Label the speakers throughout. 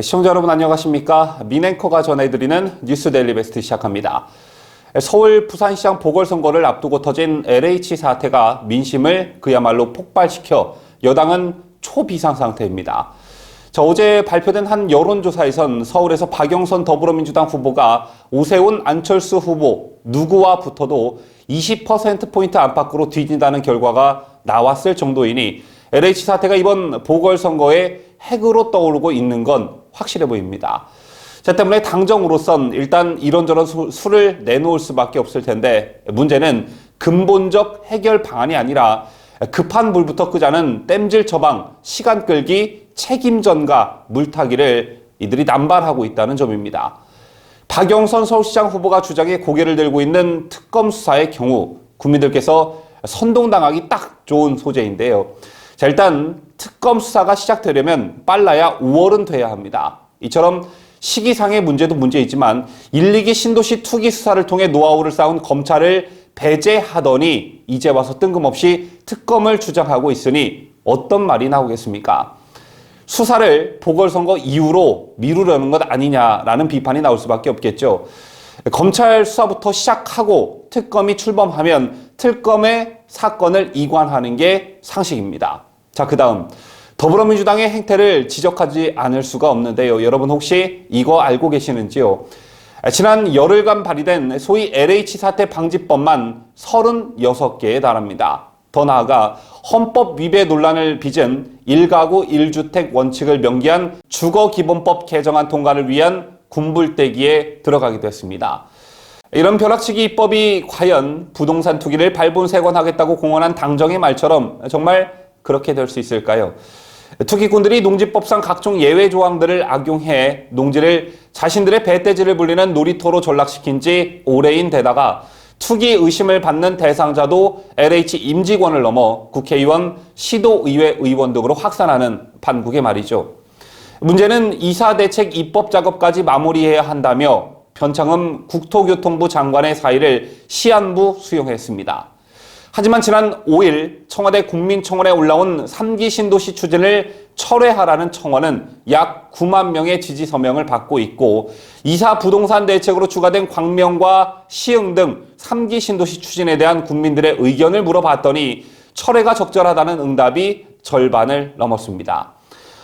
Speaker 1: 시청자 여러분 안녕하십니까? 민앵커가 전해드리는 뉴스 데일리 베스트 시작합니다. 서울 부산시장 보궐선거를 앞두고 터진 LH 사태가 민심을 그야말로 폭발시켜 여당은 초비상 상태입니다. 자, 어제 발표된 한 여론조사에선 서울에서 박영선 더불어민주당 후보가 오세훈 안철수 후보 누구와 붙어도 20%포인트 안팎으로 뒤진다는 결과가 나왔을 정도이니 LH 사태가 이번 보궐선거의 핵으로 떠오르고 있는 건 확실해 보입니다. 자, 때문에 당정으로선 일단 이런저런 수, 수를 내놓을 수밖에 없을 텐데 문제는 근본적 해결 방안이 아니라 급한 물부터 끄자는 땜질 처방, 시간 끌기, 책임 전가, 물타기를 이들이 남발하고 있다는 점입니다. 박영선 서울시장 후보가 주장해 고개를 들고 있는 특검 수사의 경우 국민들께서 선동당하기 딱 좋은 소재인데요. 자, 일단 특검 수사가 시작되려면 빨라야 5월은 돼야 합니다. 이처럼 시기상의 문제도 문제이지만 1, 2기 신도시 투기 수사를 통해 노하우를 쌓은 검찰을 배제하더니 이제 와서 뜬금없이 특검을 주장하고 있으니 어떤 말이 나오겠습니까? 수사를 보궐선거 이후로 미루려는 것 아니냐라는 비판이 나올 수밖에 없겠죠. 검찰 수사부터 시작하고 특검이 출범하면 특검의 사건을 이관하는 게 상식입니다. 자, 그 다음. 더불어민주당의 행태를 지적하지 않을 수가 없는데요. 여러분 혹시 이거 알고 계시는지요? 지난 열흘간 발의된 소위 LH 사태 방지법만 36개에 달합니다. 더 나아가 헌법 위배 논란을 빚은 1가구 1주택 원칙을 명기한 주거기본법 개정안 통과를 위한 군불대기에 들어가기도 했습니다. 이런 벼락치기 입법이 과연 부동산 투기를 발본색원하겠다고 공언한 당정의 말처럼 정말 그렇게 될 수 있을까요? 투기꾼들이 농지법상 각종 예외 조항들을 악용해 농지를 자신들의 배대지를 불리는 놀이터로 전락시킨 지 오래인 데다가 투기 의심을 받는 대상자도 LH 임직원을 넘어 국회의원, 시도의회 의원 등으로 확산하는 판국의 말이죠. 문제는 이사 대책 입법 작업까지 마무리해야 한다며 변창흠 국토교통부 장관의 사의를 시안부 수용했습니다. 하지만 지난 5일 청와대 국민청원에 올라온 3기 신도시 추진을 철회하라는 청원은 약 9만 명의 지지 서명을 받고 있고 이사 부동산 대책으로 추가된 광명과 시흥 등 3기 신도시 추진에 대한 국민들의 의견을 물어봤더니 철회가 적절하다는 응답이 절반을 넘었습니다.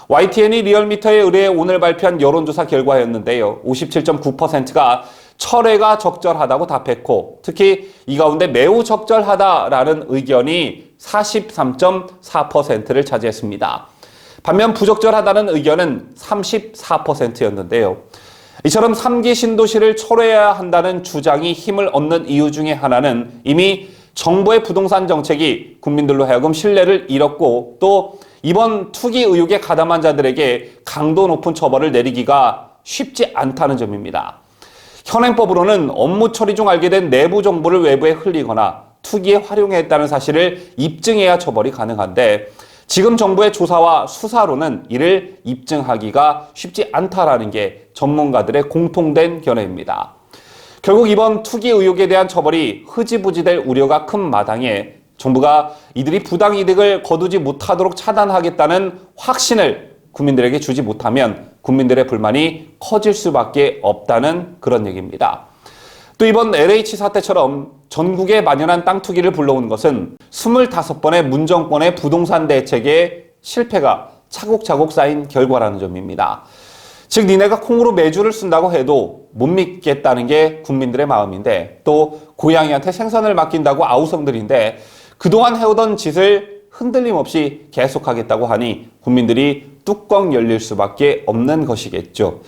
Speaker 1: YTN이 리얼미터에 의뢰해 오늘 발표한 여론조사 결과였는데요. 57.9%가 철회가 적절하다고 답했고 특히 이 가운데 매우 적절하다라는 의견이 43.4%를 차지했습니다. 반면 부적절하다는 의견은 34%였는데요. 이처럼 3기 신도시를 철회해야 한다는 주장이 힘을 얻는 이유 중에 하나는 이미 정부의 부동산 정책이 국민들로 하여금 신뢰를 잃었고 또 이번 투기 의혹에 가담한 자들에게 강도 높은 처벌을 내리기가 쉽지 않다는 점입니다. 현행법으로는 업무 처리 중 알게 된 내부 정보를 외부에 흘리거나 투기에 활용했다는 사실을 입증해야 처벌이 가능한데 지금 정부의 조사와 수사로는 이를 입증하기가 쉽지 않다라는 게 전문가들의 공통된 견해입니다. 결국 이번 투기 의혹에 대한 처벌이 흐지부지될 우려가 큰 마당에 정부가 이들이 부당 이득을 거두지 못하도록 차단하겠다는 확신을 국민들에게 주지 못하면 국민들의 불만이 커질 수밖에 없다는 그런 얘기입니다. 또 이번 LH 사태처럼 전국에 만연한 땅 투기를 불러온 것은 25번의 문정권의 부동산 대책의 실패가 차곡차곡 쌓인 결과라는 점입니다. 즉 니네가 콩으로 매주를 쓴다고 해도 못 믿겠다는 게 국민들의 마음인데 또 고양이한테 생선을 맡긴다고 아우성들인데 그동안 해오던 짓을 흔들림 없이 계속하겠다고 하니 국민들이 뚜껑 열릴 수밖에 없는 것이겠죠.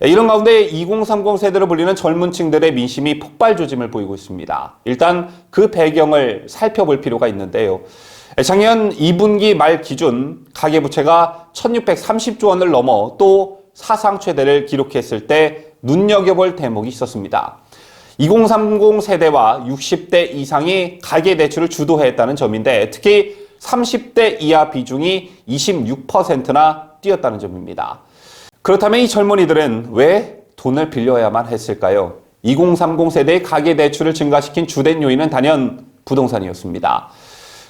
Speaker 1: 이런 가운데 2030 세대로 불리는 젊은 층들의 민심이 폭발 조짐을 보이고 있습니다. 일단 그 배경을 살펴볼 필요가 있는데요. 작년 2분기 말 기준 가계부채가 1630조 원을 넘어 또 사상 최대를 기록했을 때 눈여겨볼 대목이 있었습니다. 2030 세대와 60대 이상이 가계 대출을 주도했다는 점인데 특히 30대 이하 비중이 26%나 뛰었다는 점입니다. 그렇다면 이 젊은이들은 왜 돈을 빌려야만 했을까요? 2030 세대의 가계 대출을 증가시킨 주된 요인은 단연 부동산이었습니다.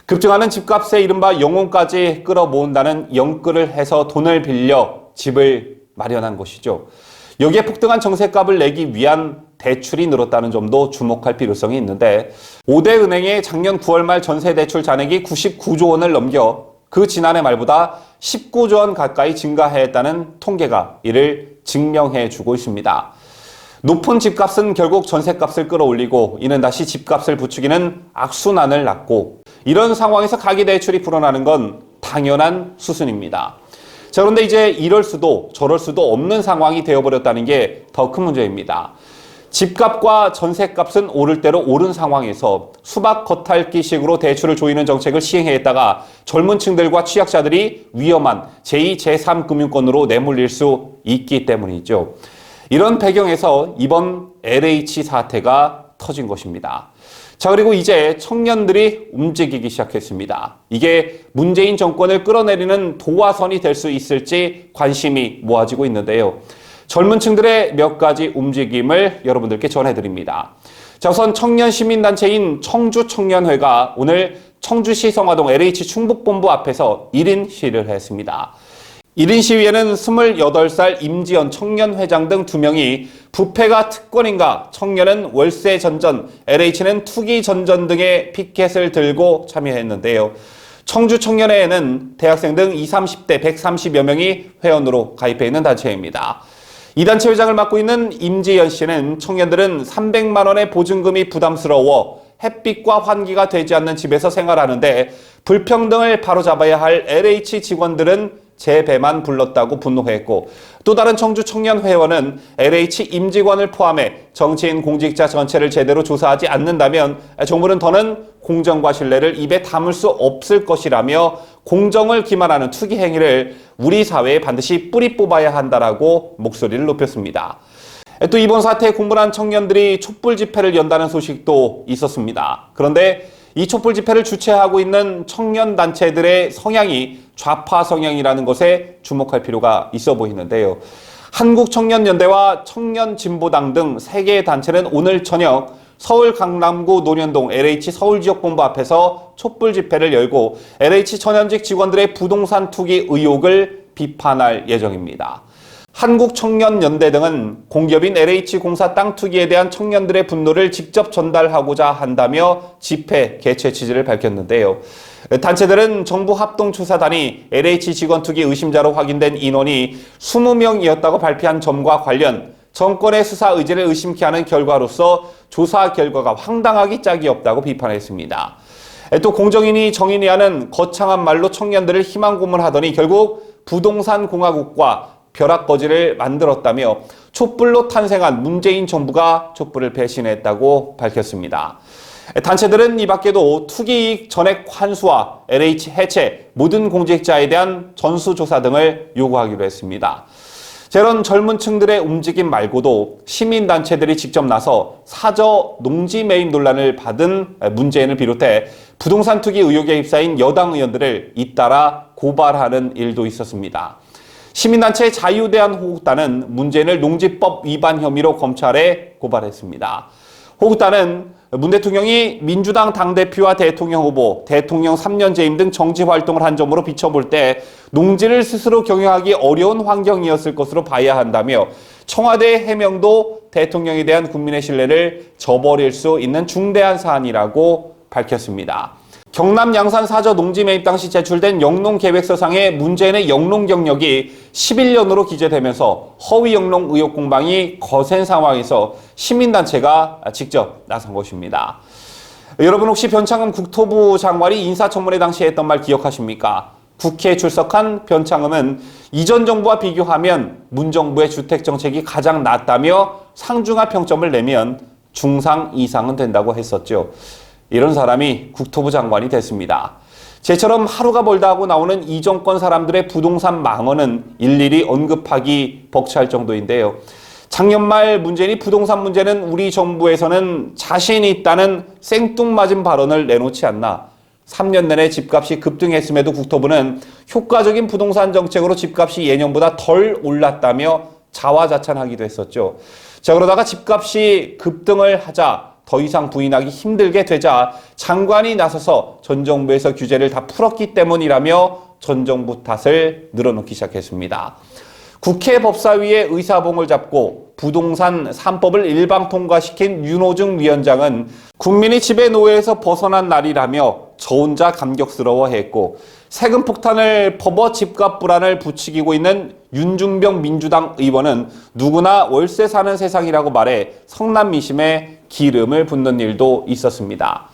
Speaker 1: 급증하는 집값에 이른바 영혼까지 끌어모은다는 영끌을 해서 돈을 빌려 집을 마련한 것이죠. 여기에 폭등한 정세값을 내기 위한 대출이 늘었다는 점도 주목할 필요성이 있는데 5대 은행의 작년 9월 말 전세 대출 잔액이 99조 원을 넘겨 그 지난해 말보다 19조 원 가까이 증가했다는 통계가 이를 증명해 주고 있습니다. 높은 집값은 결국 전세값을 끌어올리고 이는 다시 집값을 부추기는 악순환을 낳고 이런 상황에서 가계 대출이 불어나는 건 당연한 수순입니다. 자, 그런데 이제 이럴 수도 저럴 수도 없는 상황이 되어버렸다는 게 더 큰 문제입니다. 집값과 전세값은 오를 대로 오른 상황에서 수박 겉핥기식으로 대출을 조이는 정책을 시행했다가 젊은 층들과 취약자들이 위험한 제2, 제3금융권으로 내몰릴 수 있기 때문이죠. 이런 배경에서 이번 LH 사태가 터진 것입니다. 자, 그리고 이제 청년들이 움직이기 시작했습니다. 이게 문재인 정권을 끌어내리는 도화선이 될 수 있을지 관심이 모아지고 있는데요. 젊은 층들의 몇 가지 움직임을 여러분들께 전해드립니다. 자, 우선 청년 시민단체인 청주청년회가 오늘 청주시 성화동 LH 충북본부 앞에서 1인 시위를 했습니다. 1인 시위에는 28살 임지연 청년회장 등 2명이 부패가 특권인가, 청년은 월세 전전, LH는 투기 전전 등의 피켓을 들고 참여했는데요. 청주 청년회에는 대학생 등 20, 30대 130여 명이 회원으로 가입해 있는 단체입니다. 이 단체 회장을 맡고 있는 임지연 씨는 청년들은 300만 원의 보증금이 부담스러워 햇빛과 환기가 되지 않는 집에서 생활하는데 불평등을 바로잡아야 할 LH 직원들은 제 배만 불렀다고 분노했고 또 다른 청주 청년 회원은 LH 임직원을 포함해 정치인 공직자 전체를 제대로 조사하지 않는다면 정부는 더는 공정과 신뢰를 입에 담을 수 없을 것이라며 공정을 기만하는 투기 행위를 우리 사회에 반드시 뿌리 뽑아야 한다라고 목소리를 높였습니다. 또 이번 사태에 공분한 청년들이 촛불 집회를 연다는 소식도 있었습니다. 그런데 이 촛불 집회를 주최하고 있는 청년 단체들의 성향이 좌파 성향이라는 것에 주목할 필요가 있어 보이는데요. 한국청년연대와 청년진보당 등 세 개의 단체는 오늘 저녁 서울 강남구 논현동 LH 서울지역본부 앞에서 촛불 집회를 열고 LH 전현직 직원들의 부동산 투기 의혹을 비판할 예정입니다. 한국청년연대 등은 공기업인 LH공사 땅 투기에 대한 청년들의 분노를 직접 전달하고자 한다며 집회 개최 취지를 밝혔는데요. 단체들은 정부 합동조사단이 LH 직원 투기 의심자로 확인된 인원이 20명이었다고 발표한 점과 관련 정권의 수사 의지를 의심케 하는 결과로서 조사 결과가 황당하기 짝이 없다고 비판했습니다. 또 공정인이 정인이 하는 거창한 말로 청년들을 희망 고문하더니 결국 부동산 공화국과 벼락거지를 만들었다며 촛불로 탄생한 문재인 정부가 촛불을 배신했다고 밝혔습니다. 단체들은 이 밖에도 투기이익 전액 환수와 LH 해체, 모든 공직자에 대한 전수조사 등을 요구하기로 했습니다. 이런 젊은 층들의 움직임 말고도 시민단체들이 직접 나서 사저 농지 매입 논란을 받은 문재인을 비롯해 부동산 투기 의혹에 휩싸인 여당 의원들을 잇따라 고발하는 일도 있었습니다. 시민단체 자유대한호국단은 문재인을 농지법 위반 혐의로 검찰에 고발했습니다. 호국단은 문 대통령이 민주당 당대표와 대통령 후보, 대통령 3년 재임 등 정치 활동을 한 점으로 비춰볼 때 농지를 스스로 경영하기 어려운 환경이었을 것으로 봐야 한다며 청와대 해명도 대통령에 대한 국민의 신뢰를 저버릴 수 있는 중대한 사안이라고 밝혔습니다. 경남 양산 사저 농지 매입 당시 제출된 영농 계획서상의 문재인의 영농 경력이 11년으로 기재되면서 허위 영농 의혹 공방이 거센 상황에서 시민단체가 직접 나선 것입니다. 여러분 혹시 변창흠 국토부 장관이 인사청문회 당시 했던 말 기억하십니까? 국회에 출석한 변창흠은 이전 정부와 비교하면 문 정부의 주택 정책이 가장 낫다며 상중하 평점을 내면 중상 이상은 된다고 했었죠. 이런 사람이 국토부 장관이 됐습니다. 제처럼 하루가 멀다 하고 나오는 이 정권 사람들의 부동산 망언은 일일이 언급하기 벅찰 정도인데요. 작년 말 문재인이 부동산 문제는 우리 정부에서는 자신이 있다는 생뚱맞은 발언을 내놓지 않나. 3년 내내 집값이 급등했음에도 국토부는 효과적인 부동산 정책으로 집값이 예년보다 덜 올랐다며 자화자찬하기도 했었죠. 자, 그러다가 집값이 급등을 하자 더 이상 부인하기 힘들게 되자 장관이 나서서 전 정부에서 규제를 다 풀었기 때문이라며 전 정부 탓을 늘어놓기 시작했습니다. 국회 법사위의 의사봉을 잡고 부동산 3법을 일방 통과시킨 윤호중 위원장은 국민이 집의 노예에서 벗어난 날이라며 저 혼자 감격스러워했고 세금 폭탄을 퍼버 집값 불안을 부추기고 있는 윤중병 민주당 의원은 누구나 월세 사는 세상이라고 말해 성남 민심에 기름을 붓는 일도 있었습니다.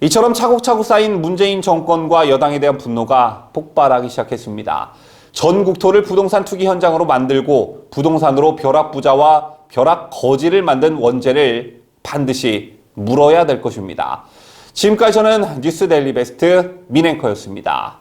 Speaker 1: 이처럼 차곡차곡 쌓인 문재인 정권과 여당에 대한 분노가 폭발하기 시작했습니다. 전 국토를 부동산 투기 현장으로 만들고 부동산으로 벼락 부자와 벼락 거지를 만든 원죄를 반드시 물어야 될 것입니다. 지금까지 저는 뉴스 데일리 베스트 민앵커였습니다.